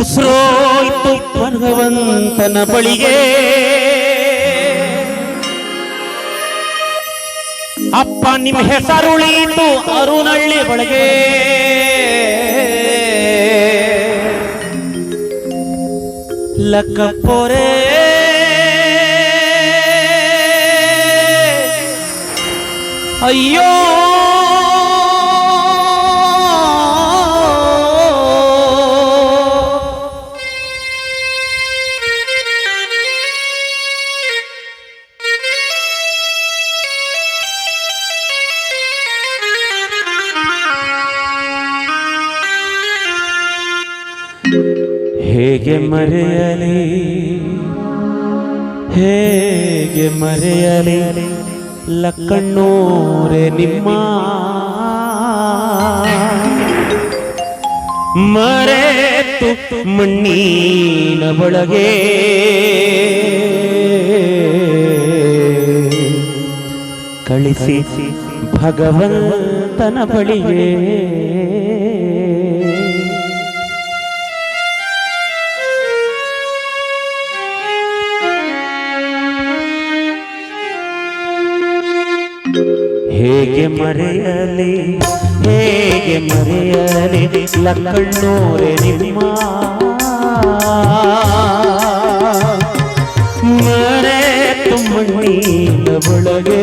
ಉಸಿರೋಯ್ತು ಭಗವಂತನ ಬಳಿಗೆ. ಅಪ್ಪ ನಿಮ್ಮ ಹೆಸರುಳೀತು ಅರುನಳ್ಳಿ ಬಳಿಗೆ ಲಕ್ಕಪ್ಪೋರೆ ಅಯ್ಯೋ ಹೇಗೆ ಮರೆಯಲಿ ಹೇಗೆ ಮರೆಯಲಿ ಲಕ್ಕಣ್ಣೂರೆ ನಿಮ್ಮ ಮರೆತು ಮಣ್ಣಿನ ಒಳಗೆ ಕಳಿಸಿ ಭಗವಂತನ ಬಳಿಗೆ. ಹೇಗೆ ಮರೆಯಲಿ ಲಕ್ಕಣ್ಣೋರೆ ನಿಮ್ಮ ಮರೆ ಮಣ್ಣಿನ ಒಳಗೆ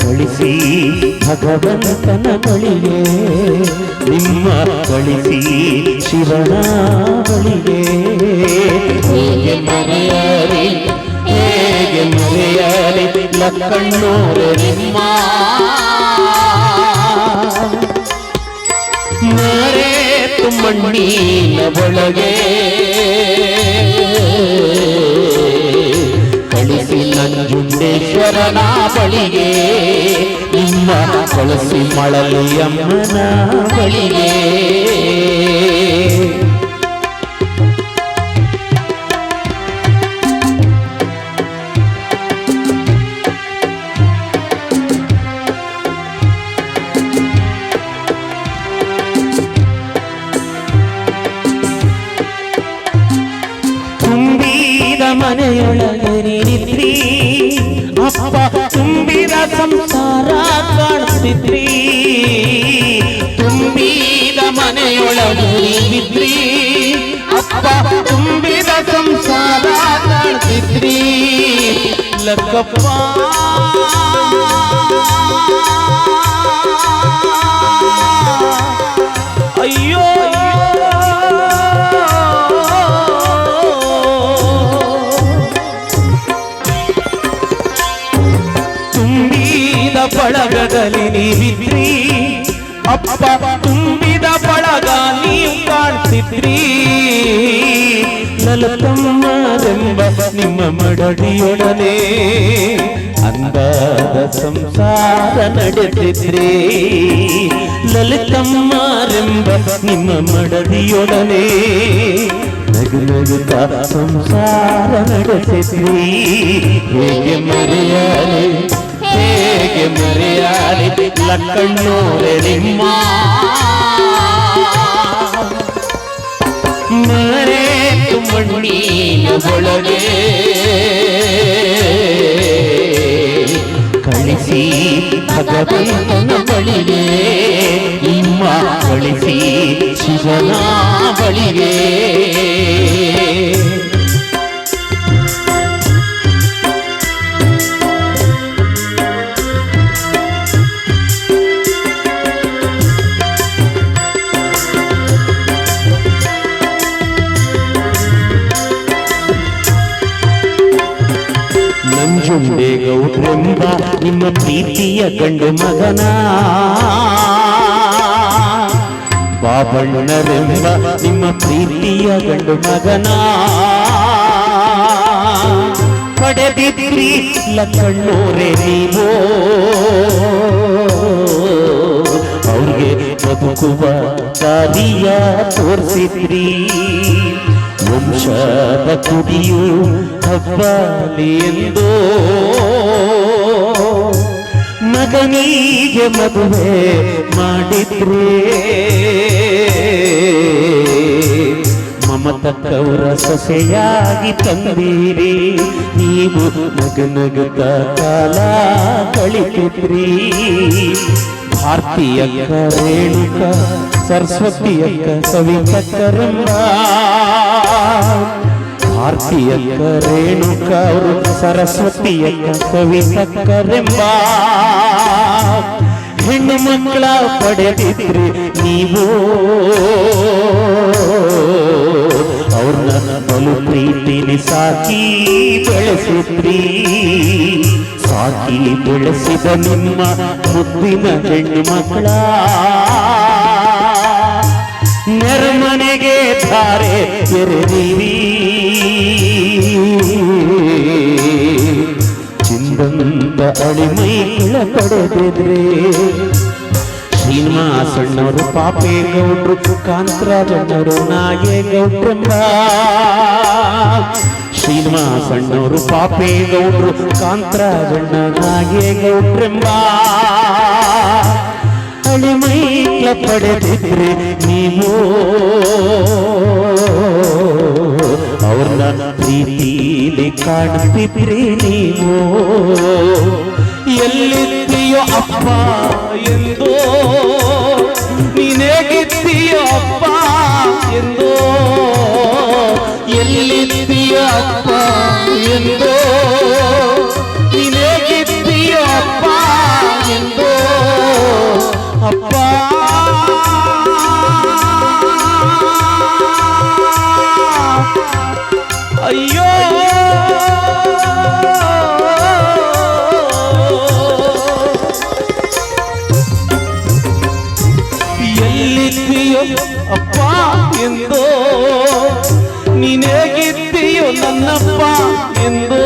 ಕಳಿಸಿ ಭಗವಂತನ ಬಳಿಗೆ, ನಿಮ್ಮ ಕಳಿಸಿ ಶಿವನ ಬಳಿಗೆ. ಹೇಗೆ ಮರೆಯಲಿ? ಹೇಗೆ ಮರೆಯಲಿ? ಲಕ್ಕಣ್ಣೋರೆ ನಿಮ್ಮ ಮರೆತು ಮಣ್ಣಿನ ಒಳಗೆ ಕಳಿಸಿ ನಂಜುಂಡೇಶ್ವರನ ಬಳಿಗೆ ನಿಮ್ಮ ಕಳಿಸಿ ಮಳಲಿ ಅಮ್ಮನ ಬಳಿಗೆ. ಅಪ್ಪ ತುಂಬಿದ ಸಂಸಾರ ಕಾಣಿಸ್ತಿದ್ರಿ ತುಂಬಿದ ಮನೆಯೊಳಗೆ ನೀವಿದ್ರಿ. ಅಪ್ಪ ತುಂಬಿದ ಸಂಸಾರ ಕಾಣಿಸ್ತಿದ್ರಿ ಲಕ್ಕಪ್ಪ. ಅಯ್ಯೋ. ಬಳಗದಲ್ಲಿ ನೀವಿದ್ರಿ. ಅಪ್ಪ ತುಂಬಿದ ಬಳಗ ನೀವು ಕಾಣ್ತಿದ್ರಿ. ಲಲತಮ್ಮರೆಂಬ ನಿಮ್ಮ ಮಡಡಿಯೊಡನೆ ಅಂದಾದ ಸಂಸಾರ ನಡೆದಿದ್ರಿ. ಲಲಿತಮ್ಮರೆಂಬ ನಿಮ್ಮ ಮಡದಿಯೊಡನೆ ನಗು ನಗುತ್ತಾ ಸಂಸಾರ ನಡೆಸಿದ್ರಿ ಹೇಗೆ ಮರೆಯಾಲೆ? ಹೇಗೆ ಮರೆಯಾರಿ ಲಕ್ಕಣ್ಣೋರೆ ನಿಮ್ಮ? ಮರೆತು ಮಣ್ಣಿನ ಒಳಗೆ ಕಳಿಸಿ ಭಗವಂತನ ಬಳಿಗೆ ನಿಮ್ಮ ಕಳಿಸಿ ಶಿವನ ಬಳಿಗೆ. ಮಗನ ಬಾಬಣ್ಣರೆಂಬ ನಿಮ್ಮ ಪ್ರೀತಿಯ ಗಂಡು ಮಗನ. ಪಡೆದಿದ್ದೀರಿ ಲಕ್ಕಣ್ಣೋರೆ ನೀವು. ಅವ್ರಿಗೆ ಬದುಕುವ ದಾರಿಯ ತೋರಿಸಿದ್ರಿ. ವಂಶದ ಕುಡಿಯು ಹಬ್ಬಲಿ ಎಂದೋ. ಮಗನಿಗೆ ಮದುವೆ ಮಾಡಿದ್ರೆ. ಮಮತಕ್ಕವರ ಸೊಸೆಯಾಗಿ ತಂದೀರಿ. ನೀವು ನಗ ನಗದ ಕಾಲ ಕಳಿತಿದ್ರಿ. ಭಾರತೀಯಕ್ಕ ರೇಣುಕ ಸರಸ್ವತಿಯಕ್ಕ ಕವಿತಕ್ಕರಂಬ ಭಾರತೀಯಕ್ಕ ರೇಣುಕ ಅವರು ಸರಸ್ವತಿಯಕ್ಕ ಕವಿತಕ್ಕರೆಂಬ ಹೆಣ್ಣು ಮಕ್ಕಳ ಪಡೆದಿದ್ರಿ ನೀವು. ಅವ್ರನ್ನ ಬಲು ಪ್ರೀತಿಲಿ ಸಾಕಿ ಬೆಳೆಸಿದ್ರಿ. ಸಾಕಿ ಬೆಳೆಸಿದ ನಿಮ್ಮ ಮುದ್ದಿನ ಹೆಣ್ಣು ಮಕ್ಕಳ ನೆರಮನೆಗೆ ಧಾರೆ ಎರೆದಿರಿ. ಚಿಂದಂತ ಅಳಿಮೈಗಳ ಪಡೆದಿದ್ರೆ ಶ್ರೀನಿವಾಸಣ್ಣವರು ಪಾಪೇಗೌಡ್ರು ಕಾಂತರಾಜಣ್ಣವರು ನಾಗೇಗೌಡ್ರೆಂಬ ಶ್ರೀನಿವಾಸಣ್ಣವರು ಪಾಪೇಗೌಡ್ರು ಕಾಂತರಾಜಣ್ಣ ನಾಗೇಗೌಡ್ರೆಂಬ ಅಳಿಮೈಲ ಪಡೆದಿದ್ರೆ ನೀವು ಪ್ರೀತಿಲಿ ಕಾಣ್ತಿದ್ರಿ ನೀವು ಎಲ್ಲಿದ್ದೀಯೋ ಅಪ್ಪ ಎಂದೋ ನೀನೇಗಿದ್ದೀಯೋ ಅಪ್ಪ ಎಂದೋ ಎಲ್ಲಿದ್ದೀಯೋ ಅಪ್ಪ ಎಂದೋ ನೀನೇಗಿದ್ದೀಯೋ ಅಪ್ಪ ಎಂದೋ ಅಪ್ಪ ಅಯ್ಯೋ! ಎಲ್ಲಿದ್ದೀಯೋ ಅಪ್ಪ ಎಂದೋ ನೀನೇಗಿದ್ದೀಯೋ ನನ್ನಪ್ಪ ಎಂದೋ.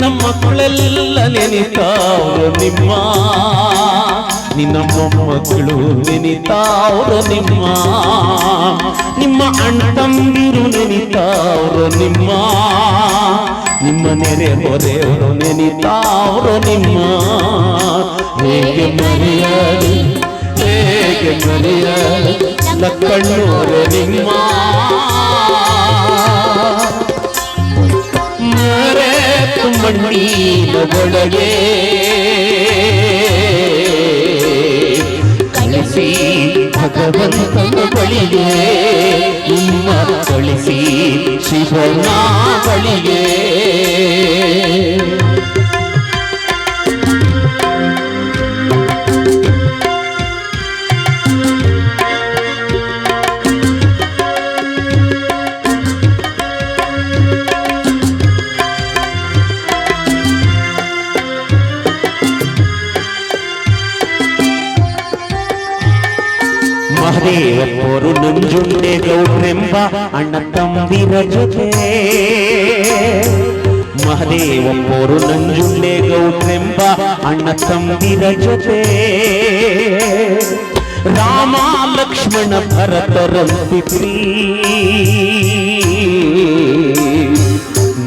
ನಿನ್ನ ಮಕ್ಕಳೆಲ್ಲ ನೆನಿತಾವ್ರು ನಿಮ್ಮ. ನಿನ್ನ ಮೊಮ್ಮಕ್ಕಳು ನೆನಿತಾವ್ರ ನಿಮ್ಮ. ನಿಮ್ಮ ಅಣ್ಣ ತಮ್ಮಿರು ನೆನಿತಾವ್ರು ನಿಮ್ಮ. ನಿಮ್ಮ ನೆರೆ ಹೊರೆಯವರು ನೆನಿತಾವ್ರ ನಿಮ್ಮ. ಹೇಗೆ ಮರೆಯಲಿ ಹೇಗೆ ಮರೆಯಲಿ, ಲಕ್ಕಣ್ಣೋರು ನಿಮ್ಮ. ಮರೆತು ಮಣ್ಣಿನ ಒಳಗೆ ಕಳಿಸಿ ಭಗವಂತನ ಬಳಿಗೆ ನಿಮ್ಮ ಕಳಿಸಿ ಶಿವನ ಬಳಿಗೆ. ಮಹದೇವಪ್ಪರು ನಂಜುಂಡೆ ಗೌಡ್ರೆಂಬ ಅಣ್ಣ ತಂದಿರ ಜೊತೆ ಮಹದೇವಪ್ಪರು ನಂಜುಂಡೆ ಗೌಡ್ರೆಂಬ ಅಣ್ಣ ತಂದಿರ ಜೊತೆ ರಾಮ ಲಕ್ಷ್ಮಣ ಭರತರಂತಿದ್ರಿ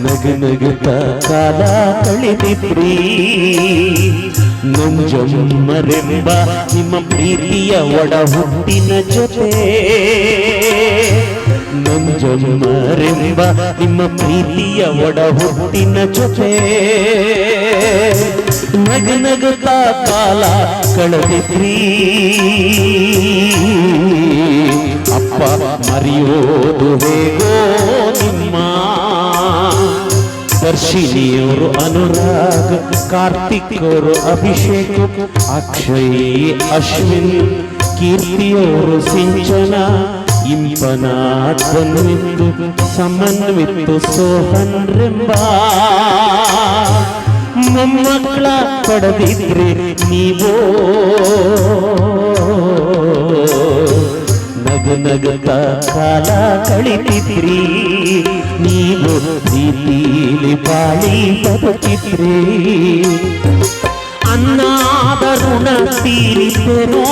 ನಗ ನಗುತ್ತ ಕಾಲ ಕಳೆದಿದ್ರಿ ನಂಜಮ್ಮರೆಂಬ ನಿಮ್ಮ ಪ್ರೀತಿಯ ಒಡ ಹುಟ್ಟಿನ ಜೊತೆ. ನಂಜಮ್ಮರೆಂಬ ನಿಮ್ಮ ಪ್ರೀತಿಯ ಒಡ ಹುಟ್ಟಿನ ಜೊತೆ. ನಗ ನಗುತ್ತ ಕಾಲ ಕಳೆದಿದ್ರಿ. ಅಪ್ಪ ಮರೆಯೋದು ಹೇಗೋ ದರ್ಶಿನಿಯವರು ಅನುರಾಗ್, ಕಾರ್ತಿಕರು ಅಭಿಷೇಕ್, ಅಕ್ಷಯ್ ಅಶ್ವಿನ್ ಕೀರ್ತಿಯವರು ಸಿಂಚನ ಇಂಪನಾಥ್ ಬಂದ್ವಿತ್ತು ಸಮನ್ವಿತ್ತು ಸೋಹನ್ ರೆಂಬ ಮೊಮ್ಮಕ್ಕಳ ಪಡೆದಿದ್ರೆ ನೀವು? ನಗ ನಗತ ಕಾಲ ಕಳಿತಿದ್ರಿ. ನೀವು ಪ್ರೀತಿಲಿ ಬಾಳಿ ಬದುಕಿದ್ರಿ. ಅನ್ನಾದ ತೀರಿತೆನೋ,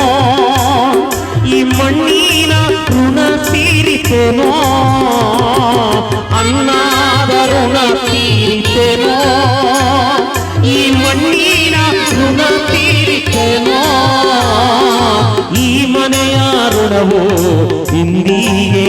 ಈ ಮಣ್ಣಿನ ಋಣ ತೀರಿಸೋ ಅನ್ನಾದ ಋಣ ತೀರಿತೆನೋ. ಈ ಮಣ್ಣಿನ ಋಣ ತೀರಿತೇನೋ ಈ ಮನೆಯ ಋಣವು ಇಂದಿಯೇ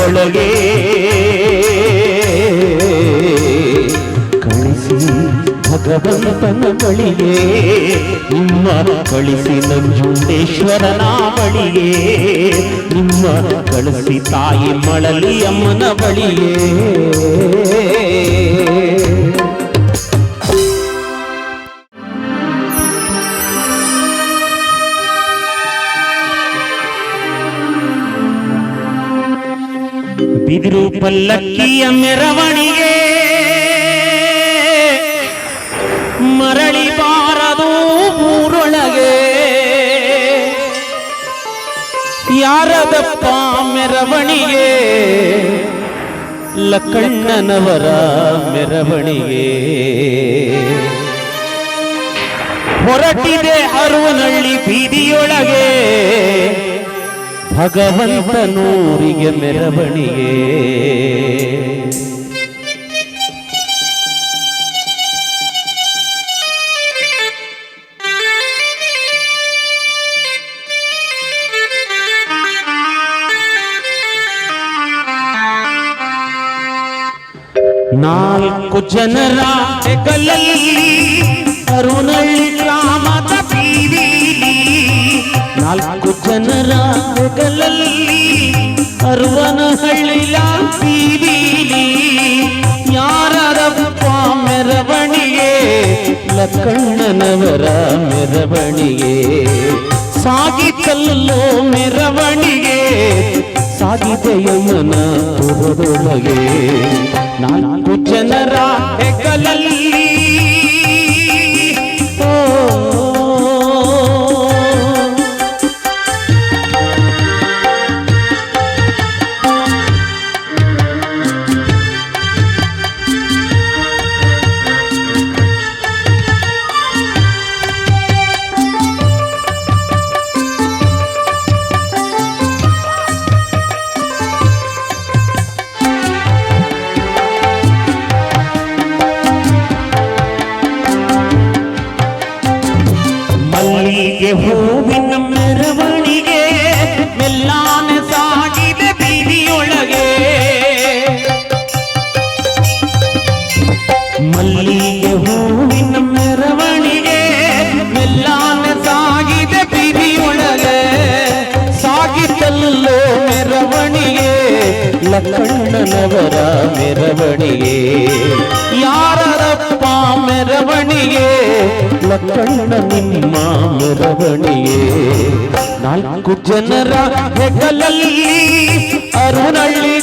ಒಳಗೆ ಕಳಿಸಿ ಭಗವಂತನ ಬಳಿಗೆ ನಿಮ್ಮ ಕಳಿಸಿ ನಂಜುಂಡೇಶ್ವರನ ಬಳಿಗೆ ನಿಮ್ಮ ಕಳಿಸಿ ತಾಯಿ ಮಳಲಿ ಅಮ್ಮನ ಬಳಿಗೆ. ಪಲ್ಲಕ್ಕಿಯ ಮೆರವಣಿಗೆ ಮರಳಿ ಬಾರದು ಊರೊಳಗೆ. ಯಾರದಪ್ಪ ಮೆರವಣಿಗೆ? ಲಕ್ಕಣ್ಣನವರ ಮೆರವಣಿಗೆ. ಹೊರಟಿದೆ ಅರುವನಳ್ಳಿ ಬೀದಿಯೊಳಗೆ. ಭಗವಂತನೂರಿಗೆ ಮೆರವಣಿಗೆ. ನಾಲ್ಕು ಜನರ ಹೆಗಲಲ್ಲಿ ಹೆಗಲಲ್ಲಿ ಅರುವನಹಳ್ಳಿಯ ಬೀದಿಲಿ ಯಾರದಪ್ಪ ಮೆರವಣಿಗೆ ಲಕ್ಕಣ್ಣನವರ ಮೆರವಣಿಗೆ ಸಾಗಿತಲ್ಲೋ ಮೆರವಣಿಗೆ ಸಾಗಿದೆಯಮ್ಮನ ಪುರದೊಳಗೆ ನಾಲ್ಕು ಜನರ ಹೆಗಲಲ್ಲಿ ಲಕ್ಕಣ್ಣನವರ ಮೆರವಣಿಗೆ ಯಾರದಪ್ಪ ಮೆರವಣಿಗೆ ಲಕ್ಕಣ್ಣ ನಿಮ್ಮ ಮೆರವಣಿಗೆ ನಾಲ್ಕು ಜನರ ಹೆಗಲಲ್ಲಿ ಅರುಣಳ್ಳಿ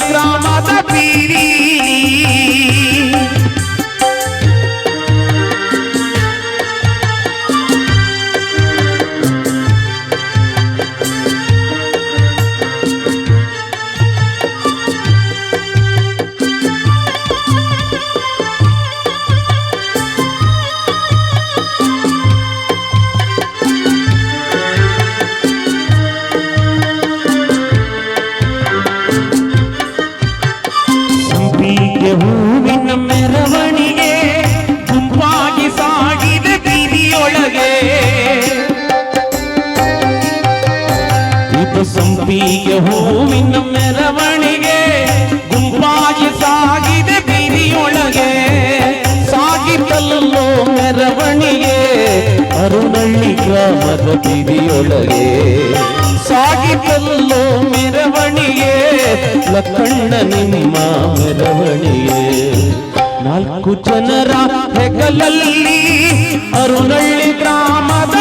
ಗ್ರಾಮದ ಬೀದಿಯೊಳಗೆ ಸಾಗಿತಲ್ಲೋ ಮೆರವಣಿಗೆ ಲಕ್ಕಣ್ಣ ನಿಮ್ಮ ಮೆರವಣಿಗೆ. ನಾಲ್ಕು ಜನರ ಹೆಗಲಲ್ಲಿ ಅರುಣಳ್ಳಿ ಗ್ರಾಮದ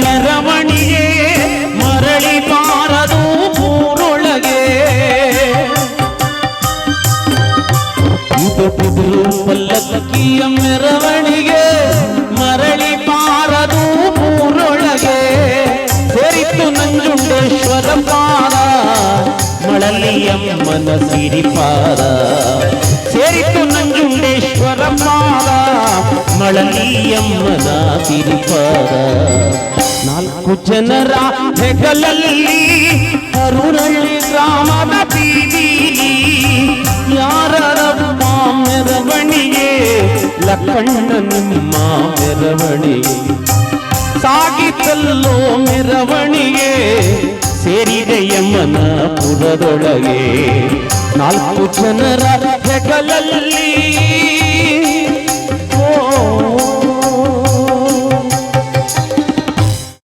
ಪಲ್ಲಕ್ಕಿಯ ಮೆರವಣಿಗೆ ಮರಳಿ ಬಾರದು ಊರೊಳಗೆ ಇದು ಕುದುರು ಪಲ್ಲಕ್ಕಿಯ ಮೆರವಣಿಗೆ ಮರಳಿ ಬಾರದು ಊರೊಳಗೆ ಸೇರಿತ್ತು ನಂಜುಂಡೇಶ್ವರ ಪಾದ ಮಳಲಿಯಮ್ಮನ ಸಿರಿಪಾದ ಸೇರಿತ್ತು ನಂಜುಂಡೇಶ್ವರ ಪಾದ ಮಳಲಿಯಮ್ಮನ ಸಿರಿಪಾದ ನಾಲ್ಕು ಜನರ ಹೆಗಲಲ್ಲಿ ಕರುಣಳ್ಳಿ ಗ್ರಾಮದ ಬೀದಿಲಿ ಯಾರಮ್ಮ ಮೆರವಣಿಗೆ ಲಕ್ಕಣ್ಣ ನಿಮ್ಮ ಮೆರವಣಿಗೆ ಸಾಗಿತಲ್ಲೋ ಮೆರವಣಿಗೆ ಸೇರಿದೆ ಯಮನ ಪುರದೊಳಗೆ ನಾಲ್ಕು ಜನರ ಹೆಗಲಲ್ಲಿ